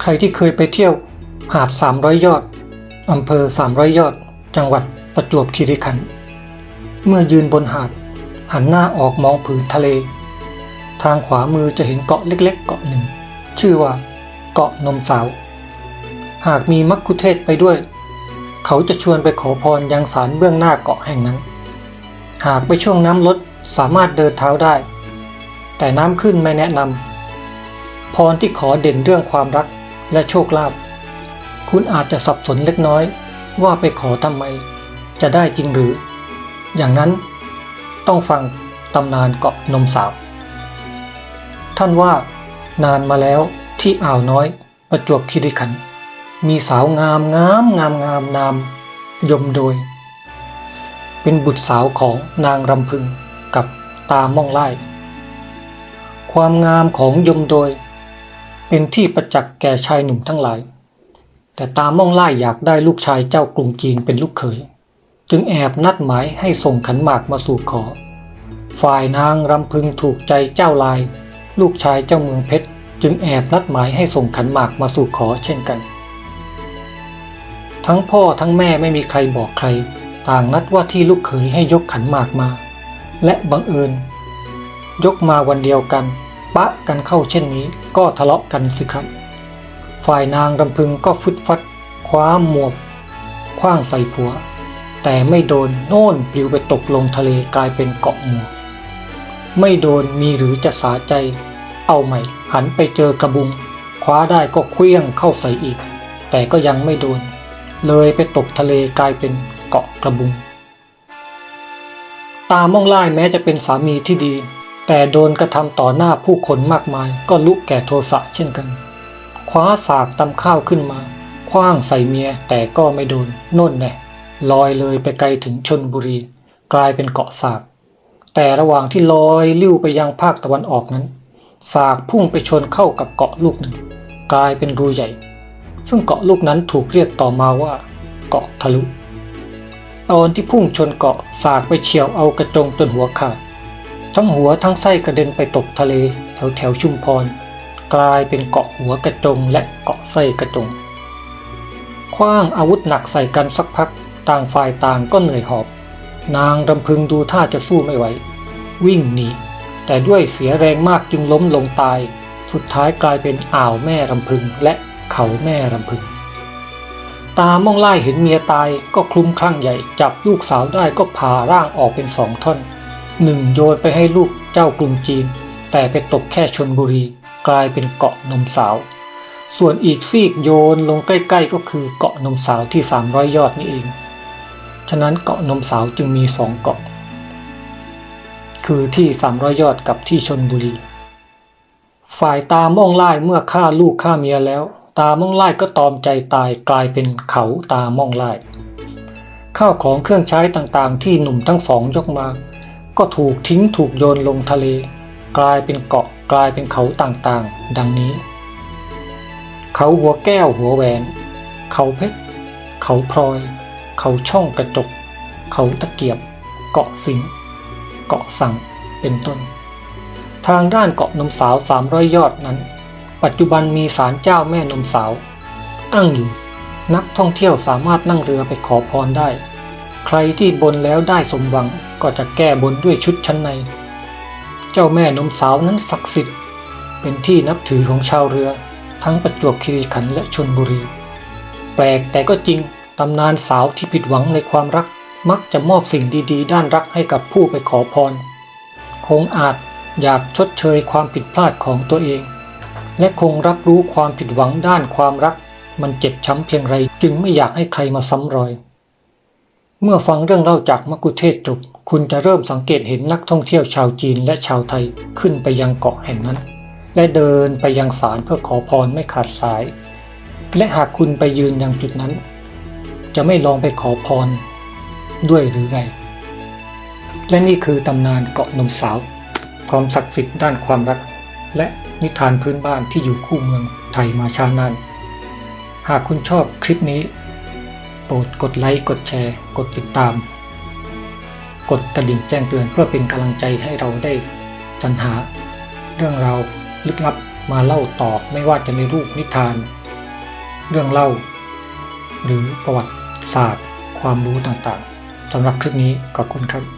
ใครที่เคยไปเที่ยวหาด 300 ยอด อำเภอ 300 ยอด จังหวัดประจวบคีรีขันธ์ เมื่อยืนบนหาด หันหน้าออกมองผืนทะเล ทางขวามือจะเห็นเกาะเล็กๆ เกาะหนึ่ง ชื่อว่า เกาะนมสาว หากมีมักคุเทศไปด้วย เขาจะชวนไปขอพรยังศาลเบื้องหน้าเกาะแห่งนั้น หากไปช่วงน้ำลดสามารถเดินเท้าได้ แต่น้ำขึ้นไม่แนะนำพรที่ขอเด่นเรื่องความรัก และโชคลาภคุณอาจจะสับสนเล็กน้อย ว่าไปขอทำไม จะได้จริงหรือ อย่างนั้นต้องฟังตำนานเกาะนมสาวท่านว่านานมาแล้วที่อ่าวน้อยประจวบคีรีขันธ์มีสาวงามงามงามงามนาม ยมโดย เป็นบุตรสาวของนางรำพึงกับตาม่องไล่ ความงามของยมโดย เป็นที่ประจักษ์แก่ชายหนุ่มทั้งหลาย แต่ตาม่องไล่อยากได้ลูกชายเจ้ากรุงจีนเป็นลูกเขย จึงแอบนัดหมายให้ส่งขันหมากมาสู่ขอ ฝ่ายนางรำพึงถูกใจเจ้าลาย ลูกชายเจ้าเมืองเพชร จึงแอบนัดหมายให้ส่งขันหมากมาสู่ขอเช่นกัน ทั้งพ่อทั้งแม่ไม่มีใครบอกใคร ต่างนัดว่าที่ลูกเขยให้ยกขันหมากมา และบังเอิญ ยกมาวันเดียวกัน ปะกันเข้าเช่นนี้ก็ทะเลาะกันสิครับ ฝ่ายนางรำพึงก็ฟึดฟัด คว้าหมวกคว้างใส่ผัว แต่ไม่โดนโน่นปลิวไปตกลงทะเลกลายเป็นเกาะหมู่ไม่โดนมีหรือจะสาใจ เอาใหม่ หันไปเจอกระบุง คว้าได้ก็เคลี้ยงเข้าใส่อีก แต่ก็ยังไม่โดน เลยไปตกทะเลกลายเป็นเกาะกระบุง ตามองไล่แม้จะเป็นสามีที่ดี แต่โดนกระทำต่อหน้าผู้คนมากมายก็ลุกแก่โทสะเช่นกัน คว้าสากตำข้าวขึ้นมาคว้างใส่เมียแต่ก็ไม่โดนน่นแน่ลอยเลยไปไกลถึงชนบุรี กลายเป็นเกาะสากแต่ระหว่างที่ลอยลิ้วไปยังภาคตะวันออกนั้น สากพุ่งไปชนเข้ากับเกาะลูกหนึ่ง กลายเป็นรูใหญ่ ซึ่งเกาะลูกนั้นถูกเรียกต่อมาว่า เกาะทะลุ ตอนที่พุ่งชนเกาะสากไปเฉียวเอากระจงจนหัวขาด ทั้งหัวทั้งไส้กระเด็นไปตกทะเล แถวแถวชุมพร กลายเป็นเกาะหัวกระจงและเกาะไส้กระจงคว้างอาวุธหนักใส่กันสักพัก ต่างฝ่ายต่างก็เหนื่อยหอบ นางรำพึงดูท่าจะสู้ไม่ไหว วิ่งหนีแต่ด้วยเสียแรงมากจึงล้มลงตาย สุดท้ายกลายเป็นอ่าวแม่รำพึงและเขาแม่รำพึง ตามองไล่เห็นเมียตายก็คลุ้มคลั่งใหญ่จับลูกสาวได้ก็ผ่าร่างออกเป็นสองท่อน หนึ่งโยนไปให้ลูกเจ้ากรุงจีน แต่ไปตกแค่ชนบุรี กลายเป็นเกาะนมสาว ส่วนอีกซีกโยนลงใกล้ๆก็คือเกาะนมสาวที่ 300 ยอดนี่เอง ฉะนั้นเกาะนมสาวจึงมีสองเกาะ คือที่ 300 ยอดกับที่ชนบุรี ฝ่ายตาม่องไล่เมื่อฆ่าลูกฆ่าเมียแล้ว ตาม่องไล่ก็ตอมใจตายกลายเป็นเขาตาม่องไล่ข้าวของเครื่องใช้ต่างๆ ที่หนุ่มทั้งสองยกมา ก็ถูกทิ้งถูกโยนลงทะเล กลายเป็นเกาะกลายเป็นเขาต่างๆ ดังนี้ เขาหัวแก้วหัวแหวน เขาเพชร เขาพลอย เขาช่องกระจก เขาตะเกียบ เกาะสิง เกาะสังเป็นต้น ทางด้านเกาะนมสาว300ยอดนั้น ปัจจุบันมีศาลเจ้าแม่นมสาวตั้งอยู่นักท่องเที่ยวสามารถนั่งเรือไปขอพรได้ ใครที่บนแล้วได้สมหวัง ก็จะแก้บนด้วยชุดชั้นใน เจ้าแม่นมสาวนั้นศักดิ์สิทธิ์ เป็นที่นับถือของชาวเรือ ทั้งประจวบคีรีขันธ์และชนบุรี แปลกแต่ก็จริงตำนานสาวที่ผิดหวังในความรัก มักจะมอบสิ่งดีๆ ด้านรักให้กับผู้ไปขอพร คงอาจอยากชดเชยความผิดพลาดของตัวเอง และคงรับรู้ความผิดหวังด้านความรัก มันเจ็บช้ำเพียงไรจึงไม่อยากให้ใครมาซ้ำรอย เมื่อฟังเรื่องเล่าจากมักุเทศจบ คุณจะเริ่มสังเกตเห็นนักท่องเที่ยวชาวจีนและชาวไทยขึ้นไปยังเกาะแห่งนั้น และเดินไปยังศาลเพื่อขอพรไม่ขาดสาย และหากคุณไปยืนยังจุดนั้น จะไม่ลองไปขอพรด้วยหรือไง และนี่คือตำนานเกาะนมสาว ความศักดิ์สิทธิ์ด้านความรัก และนิทานพื้นบ้านที่อยู่คู่เมืองไทยมาช้านาน หากคุณชอบคลิปนี้ โปรดกดไลค์ กดแชร์ กดติดตาม กดกระดิ่งแจ้งเตือนเพื่อเป็นกำลังใจให้เราได้สรรหา เรื่องราวลึกลับมาเล่าต่อไม่ว่าจะในรูปนิทาน เรื่องเล่า หรือประวัติศาสตร์ ความรู้ต่างๆสำหรับคลิปนี้ขอบคุณครับ